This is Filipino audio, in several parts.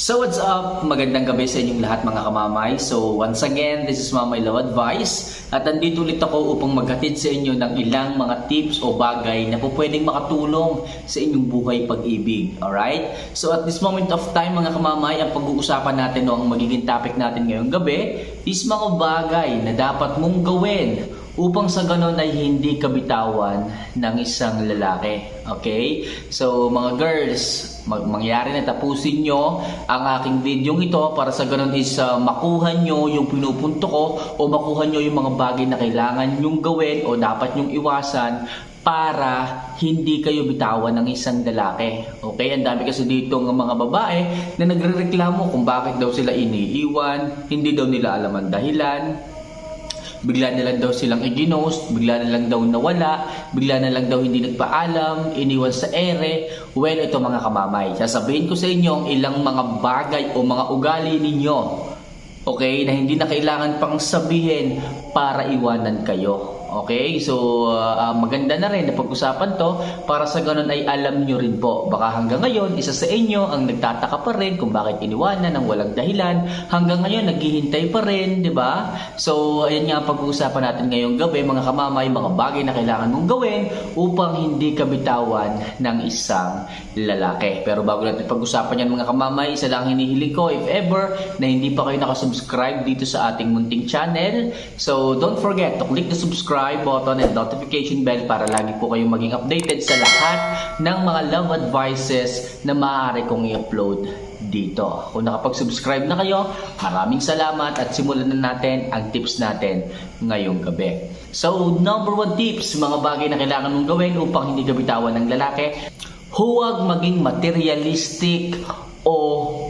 So what's up? Magandang gabi sa inyong lahat mga kamamay. So once again, this is Mamay Law Advice at nandito ulit ako upang maghatid sa inyo ng ilang mga tips o bagay na po pwedeng makatulong sa inyong buhay pag-ibig. Alright? So at this moment of time mga kamamay, ang pag-uusapan natin o ang magiging topic natin ngayong gabi is mga bagay na dapat mong gawin upang sa ganon ay hindi kabitawan ng isang lalaki. Okay? So mga girls, mag mangyari na tapusin nyo ang aking video ito para sa ganun is uh, makuha nyo yung pinupunto ko o makuha nyo yung mga bagay na kailangan nyong gawin o dapat nyong iwasan para hindi kayo bitawan ng isang lalaki. Okay? Ang dami kasi dito ng mga babae na nagrereklamo kung bakit daw sila iniiwan, hindi daw nila alam ang dahilan, bigla na lang daw silang i-ginost, bigla na lang daw nawala, bigla na lang daw hindi nagpaalam, iniwan sa ere. Well, ito mga kamamay, sasabihin ko sa inyo ang ilang mga bagay o mga ugali ninyo, okay, na hindi na kailangan pang sabihin para iwanan kayo. Okay, so uh, maganda na rin na pag-usapan to para sa ganun ay alam nyo rin po. Baka hanggang ngayon, isa sa inyo ang nagtataka pa rin kung bakit iniwanan ng walang dahilan. Hanggang ngayon, naghihintay pa rin, di ba? So, ayan nga pag-uusapan natin ngayong gabi, mga kamamay, mga bagay na kailangan mong gawin upang hindi ka bitawan ng isang lalaki. Pero bago natin pag-usapan yan mga kamamay, isa lang ang hinihiling ko, if ever, na hindi pa kayo nakasubscribe dito sa ating munting channel. So, don't forget to click the subscribe button and notification bell para lagi po kayong maging updated sa lahat ng mga love advices na maaari kong i-upload dito. Kung nakapag-subscribe na kayo, maraming salamat at simulan na natin ang tips natin ngayong gabi. So, number one tips, mga bagay na kailangan mong gawin upang hindi ka bitawan ng lalaki, huwag maging materialistic o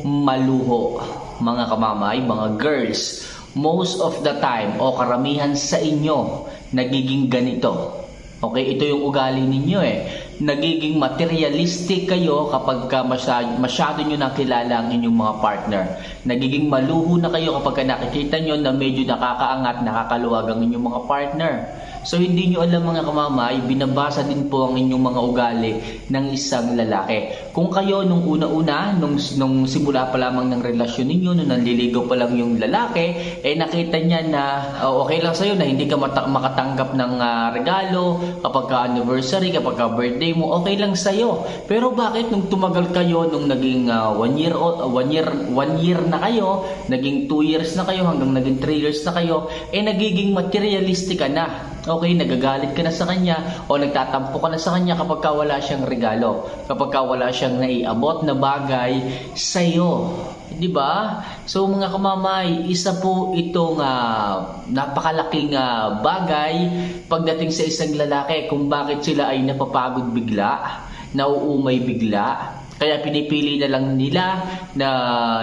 maluho. Mga kamamay, mga girls, most of the time o karamihan sa inyo nagiging ganito. Okay, ito yung ugali ninyo eh. Nagiging materialistic kayo kapag ka masyado, masyado nyo nakilala ang inyong mga partner. Nagiging maluho na kayo kapag ka nakikita nyo na medyo nakakaangat, nakakaluwag ang inyong mga partner. So hindi nyo alam mga kamamay, binabasa din po ang inyong mga ugali ng isang lalaki. Kung kayo nung una-una, nung, nung simula pa lamang ng relasyon ninyo, nung nanliligaw pa lang yung lalaki, eh nakita niya na uh, okay lang sa'yo na hindi ka mata- makatanggap ng uh, regalo kapag ka anniversary, kapag ka birthday mo, okay lang sa'yo. Pero bakit nung tumagal kayo, nung naging uh, one year old, uh, one year, one year na kayo, naging two years na kayo, hanggang naging three years na kayo, eh nagiging materialistic ka na. Okay, nagagalit ka na sa kanya o nagtatampo ka na sa kanya kapag ka wala siyang regalo, kapag ka wala siyang naiabot na bagay sa iyo. 'Di ba? So mga kamamay, isa po itong uh, napakalaking uh, bagay pagdating sa isang lalaki kung bakit sila ay napapagod bigla, nauumay bigla, kaya pinipili na lang nila na,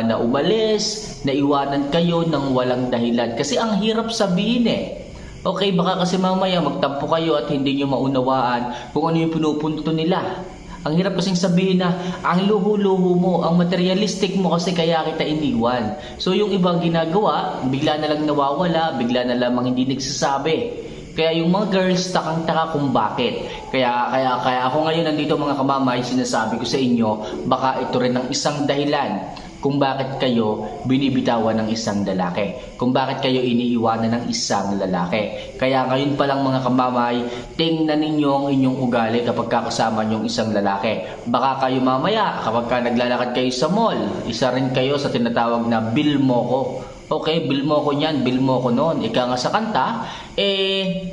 na umalis, na iwanan kayo ng walang dahilan. Kasi ang hirap sabihin eh. Okay, baka kasi mamaya magtampo kayo at hindi nyo maunawaan kung ano yung pinupunto nila. Ang hirap kasing sabihin na ang luho-luho mo, ang materialistic mo kasi kaya kita iniwan. So yung ibang ginagawa, bigla na lang nawawala, bigla na lamang hindi nagsasabi. Kaya yung mga girls takang-taka kung bakit. Kaya kaya kaya ako ngayon nandito mga kamamay sinasabi ko sa inyo, baka ito rin ang isang dahilan kung bakit kayo binibitawan ng isang lalaki, kung bakit kayo iniiwanan ng isang lalaki. Kaya ngayon pa lang mga kamamay, tingnan ninyo ang inyong ugali kapag kakasama nyo isang lalaki. Baka kayo mamaya, kapag ka naglalakad kayo sa mall, isa rin kayo sa tinatawag na bill mo ko. Okay, bill mo ko niyan, bill mo ko noon. Ika nga sa kanta, eh,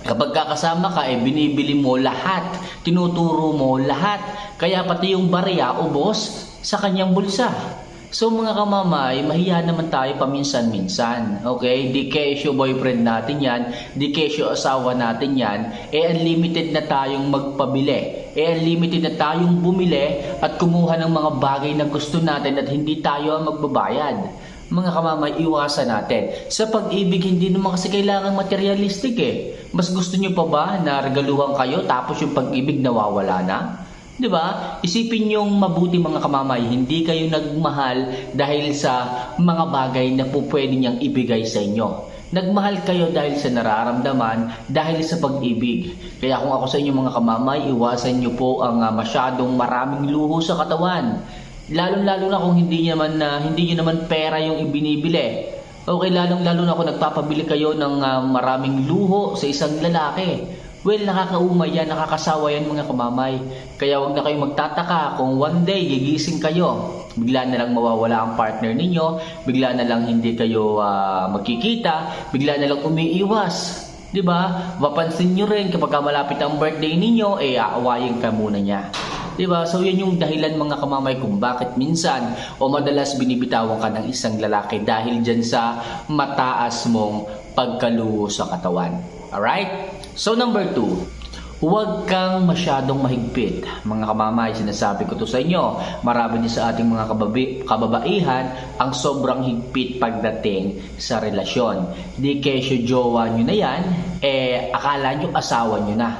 Kapag kakasama ka, eh, binibili mo lahat, tinuturo mo lahat, kaya pati yung barya, ubos, sa kanyang bulsa. So mga kamamay, mahiya naman tayo paminsan-minsan. Okay? Di kesyo boyfriend natin yan, di kesyo asawa natin yan, eh unlimited na tayong magpabili. Eh unlimited na tayong bumili at kumuha ng mga bagay na gusto natin at hindi tayo ang magbabayad mga kamamay, iwasan natin. Sa pag-ibig, hindi naman kasi kailangan materialistic eh. Mas gusto nyo pa ba na regaluhan kayo tapos yung pag-ibig nawawala na? 'Di ba? Isipin niyo mabuti mga kamamay, hindi kayo nagmahal dahil sa mga bagay na po pwede niyang ibigay sa inyo. Nagmahal kayo dahil sa nararamdaman, dahil sa pag-ibig. Kaya kung ako sa inyo mga kamamay, iwasan niyo po ang uh, masyadong maraming luho sa katawan. Lalong-lalo na kung hindi niyo naman na hindi niyo naman pera yung ibinibili. Okay, lalong-lalo na kung nagpapabili kayo ng ah, maraming luho sa isang lalaki. Well, nakakaumay yan, nakakasawa yan mga kamamay. Kaya wag na kayong magtataka kung one day gigising kayo, bigla na lang mawawala ang partner ninyo, bigla na lang hindi kayo ah, magkikita, bigla na lang umiiwas. 'Di ba? Mapansin nyo rin kapag ka malapit ang birthday ninyo, eh aawayin ka muna niya. 'Di ba? So yan yung dahilan mga kamamay kung bakit minsan o madalas binibitawan ka ng isang lalaki dahil dyan sa mataas mong pagkaluho sa katawan. Alright? So number two, Huwag kang masyadong mahigpit. Mga kamamay, sinasabi ko to sa inyo. Marami din sa ating mga kababi, kababaihan ang sobrang higpit pagdating sa relasyon. Di kesyo jowa nyo na yan, eh akala nyo asawa nyo na.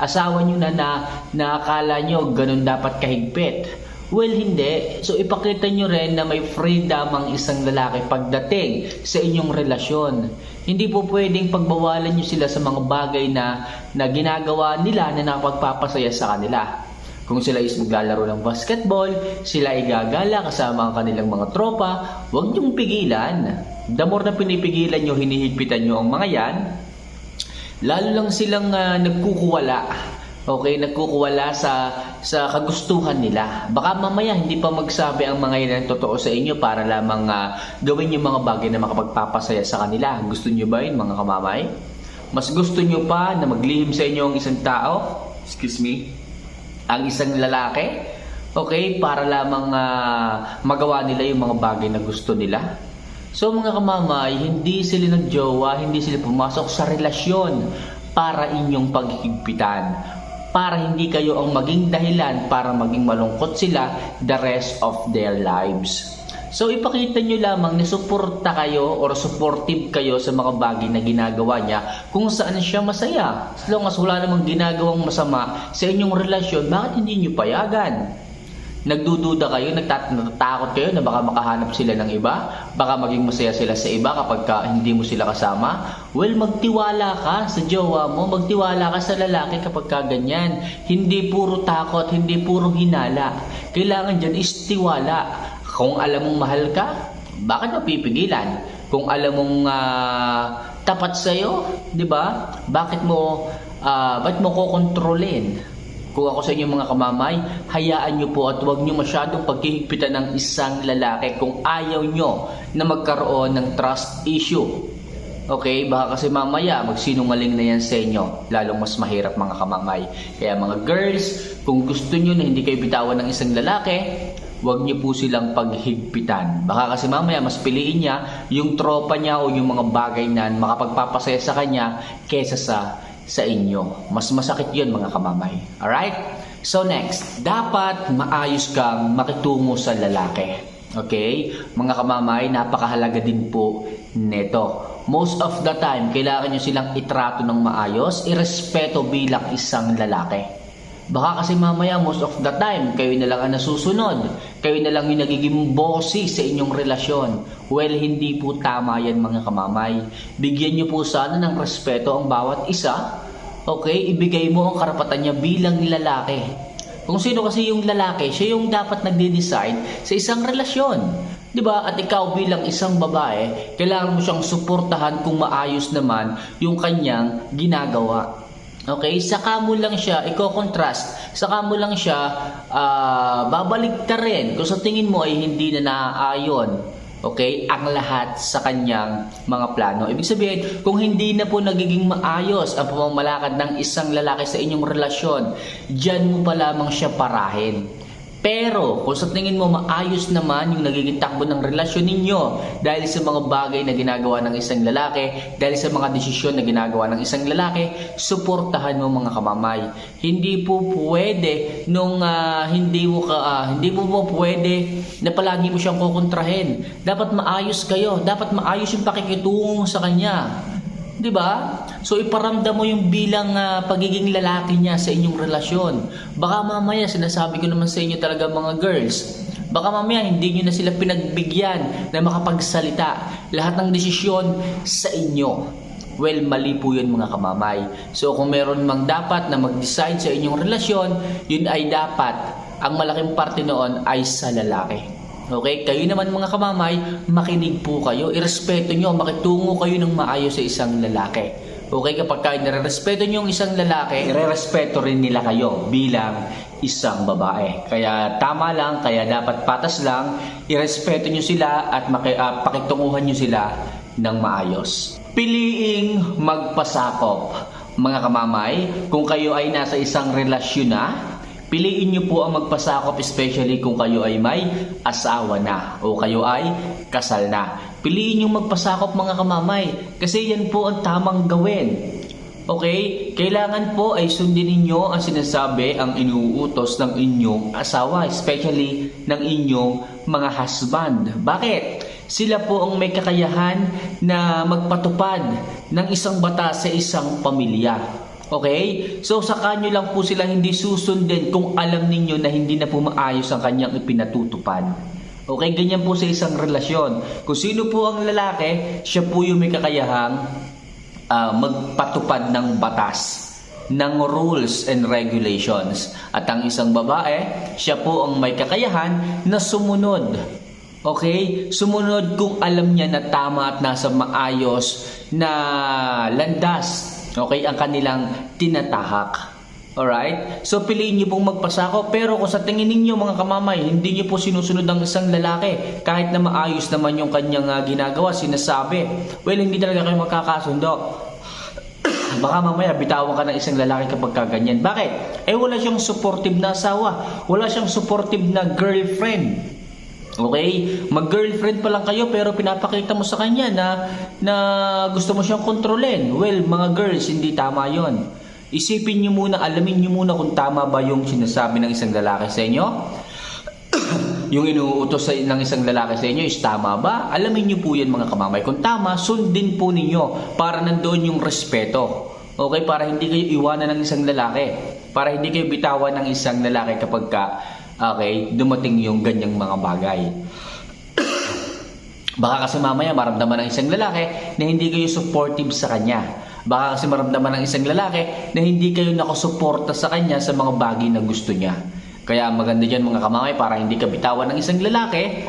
Asawa nyo na na, na akala nyo ganun dapat kahigpit. Well, hindi. So, ipakita nyo rin na may freedom ang isang lalaki pagdating sa inyong relasyon. Hindi po pwedeng pagbawalan nyo sila sa mga bagay na, na ginagawa nila na nakapagpapasaya sa kanila. Kung sila is maglalaro ng basketball, sila ay gagala kasama ang kanilang mga tropa, huwag nyong pigilan. The more na pinipigilan nyo, hinihigpitan nyo ang mga yan, lalo lang silang ah, nagkukuwala. Okay, nagkukuwala sa sa kagustuhan nila. Baka mamaya hindi pa magsabi ang mga yan ng totoo sa inyo para lamang ah, gawin yung mga bagay na makapagpapasaya sa kanila. Gusto nyo ba yun mga kamamay? Mas gusto nyo pa na maglihim sa inyo ang isang tao? Excuse me? Ang isang lalaki? Okay, para lamang ah, magawa nila yung mga bagay na gusto nila? So mga kamamay, hindi sila nagjowa, hindi sila pumasok sa relasyon para inyong paghigpitan. Para hindi kayo ang maging dahilan para maging malungkot sila the rest of their lives. So ipakita nyo lamang na suporta kayo or supportive kayo sa mga bagay na ginagawa niya kung saan siya masaya. As long as wala namang ginagawang masama sa inyong relasyon, bakit hindi nyo payagan? Nagdududa kayo, nagtat- natatakot kayo na baka makahanap sila ng iba, baka maging masaya sila sa iba kapag ka hindi mo sila kasama. Well, magtiwala ka sa jowa mo, magtiwala ka sa lalaki kapag ka ganyan. Hindi puro takot, hindi puro hinala. Kailangan dyan is tiwala. Kung alam mong mahal ka, bakit mo? Kung alam mong ah, tapat sa'yo, di ba? Bakit mo, ah, bakit mo kokontrolin? Kung ako sa inyo mga kamamay, hayaan nyo po at huwag nyo masyadong pagkihigpitan ng isang lalaki kung ayaw nyo na magkaroon ng trust issue. Okay, baka kasi mamaya magsinungaling na yan sa inyo, lalong mas mahirap mga kamamay. Kaya mga girls, kung gusto nyo na hindi kayo bitawan ng isang lalaki, huwag niyo po silang paghigpitan. Baka kasi mamaya mas piliin niya yung tropa niya o yung mga bagay na makapagpapasaya sa kanya kesa sa sa inyo. Mas masakit yun mga kamamay. Alright? So next, dapat maayos kang makitungo sa lalaki. Okay? Mga kamamay, napakahalaga din po neto. Most of the time, kailangan nyo silang itrato ng maayos, irespeto bilang isang lalaki. Baka kasi mamaya most of the time, kayo na lang ang nasusunod. Kayo na lang yung nagiging bossy sa inyong relasyon. Well, hindi po tama yan mga kamamay. Bigyan nyo po sana ng respeto ang bawat isa. Okay, ibigay mo ang karapatan niya bilang lalaki. Kung sino kasi yung lalaki, siya yung dapat nagde-decide sa isang relasyon. 'Di ba? At ikaw bilang isang babae, kailangan mo siyang suportahan kung maayos naman yung kanyang ginagawa. Okay, saka mo lang siya i-contrast. Saka mo lang siya ah, babalik rin kung sa tingin mo ay hindi na naaayon. Okay, ang lahat sa kanyang mga plano. Ibig sabihin, kung hindi na po nagiging maayos ang pamamalakad ng isang lalaki sa inyong relasyon, diyan mo pa lamang siya parahin. Pero kung sa tingin mo maayos naman yung nagiging takbo ng relasyon ninyo dahil sa mga bagay na ginagawa ng isang lalaki, dahil sa mga desisyon na ginagawa ng isang lalaki, suportahan mo mga kamamay. Hindi po pwede nung ah, hindi mo ka ah, hindi mo po pwede na palagi mo siyang kukontrahin. Dapat maayos kayo, dapat maayos yung pakikitungo sa kanya. 'Di ba? So iparamdam mo yung bilang ah, pagiging lalaki niya sa inyong relasyon. Baka mamaya sinasabi ko naman sa inyo talaga mga girls, baka mamaya hindi niyo na sila pinagbigyan na makapagsalita. Lahat ng desisyon sa inyo. Well, mali po yun mga kamamay. So kung meron mang dapat na mag-decide sa inyong relasyon, yun ay dapat ang malaking parte noon ay sa lalaki. Okay? Kayo naman mga kamamay, makinig po kayo. Irespeto nyo, makitungo kayo ng maayos sa isang lalaki. Okay? Kapag kayo nare-respeto nyo ang isang lalaki, ire-respeto rin nila kayo bilang isang babae. Kaya tama lang, kaya dapat patas lang, irespeto nyo sila at maki, ah, pakitunguhan nyo sila ng maayos. Piliing magpasakop. Mga kamamay, kung kayo ay nasa isang relasyon na, Piliin niyo po ang magpasakop especially kung kayo ay may asawa na o kayo ay kasal na. Piliin niyo magpasakop mga kamamay kasi yan po ang tamang gawin. Okay? Kailangan po ay sundin ninyo ang sinasabi, ang inuutos ng inyong asawa, especially ng inyong mga husband. Bakit? Sila po ang may kakayahan na magpatupad ng isang batas sa isang pamilya. Okay? So sa kanyo lang po sila hindi susundin kung alam ninyo na hindi na po maayos ang kanyang ipinatutupad. Okay, ganyan po sa isang relasyon. Kung sino po ang lalaki, siya po yung may kakayahang ah, magpatupad ng batas ng rules and regulations. At ang isang babae, siya po ang may kakayahan na sumunod. Okay? Sumunod kung alam niya na tama at nasa maayos na landas. Okay? Ang kanilang tinatahak. Alright? So piliin niyo pong magpasako pero kung sa tingin ninyo mga kamamay, hindi niyo po sinusunod ang isang lalaki kahit na maayos naman yung kanyang ah, ginagawa, sinasabi. Well, hindi talaga kayo magkakasundo. Baka mamaya bitawan ka ng isang lalaki kapag kaganyan. Bakit? Eh wala siyang supportive na asawa. Wala siyang supportive na girlfriend. Okay? Mag-girlfriend pa lang kayo pero pinapakita mo sa kanya na na gusto mo siyang kontrolin. Well, mga girls, hindi tama 'yon. Isipin niyo muna, alamin niyo muna kung tama ba yung sinasabi ng isang lalaki sa inyo. yung inuutos sa, ng isang lalaki sa inyo is tama ba? Alamin niyo po yan mga kamamay. Kung tama, sundin po ninyo para nandoon yung respeto. Okay? Para hindi kayo iwanan ng isang lalaki. Para hindi kayo bitawan ng isang lalaki kapag ka, okay, dumating yung ganyang mga bagay. Baka kasi mamaya maramdaman ng isang lalaki na hindi kayo supportive sa kanya. Baka kasi maramdaman ng isang lalaki na hindi kayo nakasuporta sa kanya sa mga bagay na gusto niya. Kaya maganda dyan mga kamamay para hindi ka bitawan ng isang lalaki,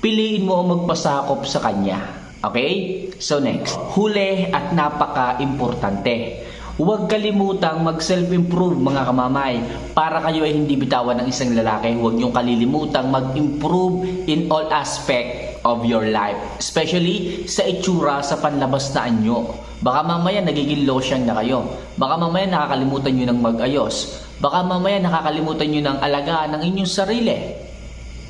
piliin mo ang magpasakop sa kanya. Okay? So next, huli at napaka-importante. Huwag kalimutang mag-self-improve mga kamamay para kayo ay hindi bitawan ng isang lalaki. Huwag niyong kalilimutang mag-improve in all aspect of your life. Especially sa itsura, sa panlabas na anyo. Baka mamaya nagiging losyang na kayo. Baka mamaya nakakalimutan nyo ng mag-ayos. Baka mamaya nakakalimutan nyo ng alagaan ng inyong sarili.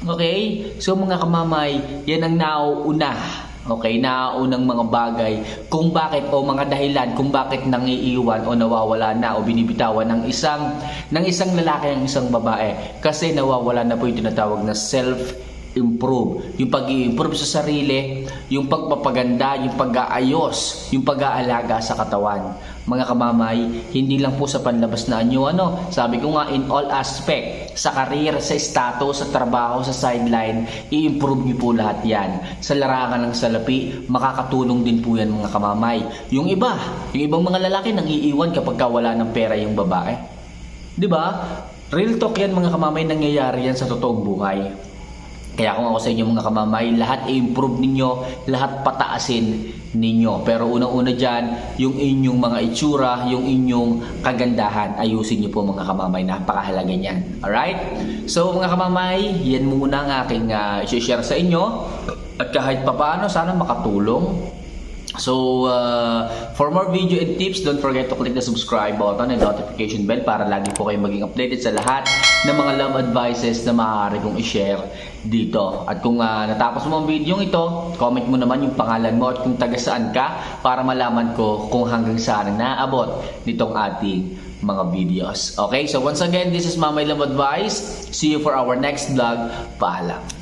Okay? So mga kamamay, yan ang nauuna. Okay, nauunang mga bagay kung bakit o mga dahilan kung bakit nangiiwan o nawawala na o binibitawan ng isang ng isang lalaki ang isang babae. Kasi nawawala na po yung tinatawag na self improve. Yung pag-i-improve sa sarili, yung pagpapaganda, yung pag-aayos, yung pag-aalaga sa katawan. Mga kamamay, hindi lang po sa panlabas na anyo, ano, sabi ko nga in all aspect, sa career, sa status, sa trabaho, sa sideline, i-improve niyo po lahat yan. Sa larangan ng salapi, makakatulong din po yan mga kamamay. Yung iba, yung ibang mga lalaki nang iiwan kapag ka wala ng pera yung babae. 'Di ba? Real talk yan mga kamamay, nangyayari yan sa totoong buhay. Kaya kung ako sa inyo mga kamamay, lahat i-improve ninyo, lahat pataasin ninyo. Pero unang-una dyan, yung inyong mga itsura, yung inyong kagandahan, ayusin nyo po mga kamamay, napakahalaga niyan. Alright? So mga kamamay, yan muna ang aking uh, share sa inyo. At kahit papaano, sana makatulong So, uh, for more video and tips, don't forget to click the subscribe button and notification bell para lagi po kayo maging updated sa lahat ng mga love advices na maaari kong i-share dito. At kung uh, natapos mo ang video ito, comment mo naman yung pangalan mo at kung taga saan ka para malaman ko kung hanggang saan ang naaabot nitong ating mga videos. Okay, so once again, this is Mamay Love Advice. See you for our next vlog. Paalam.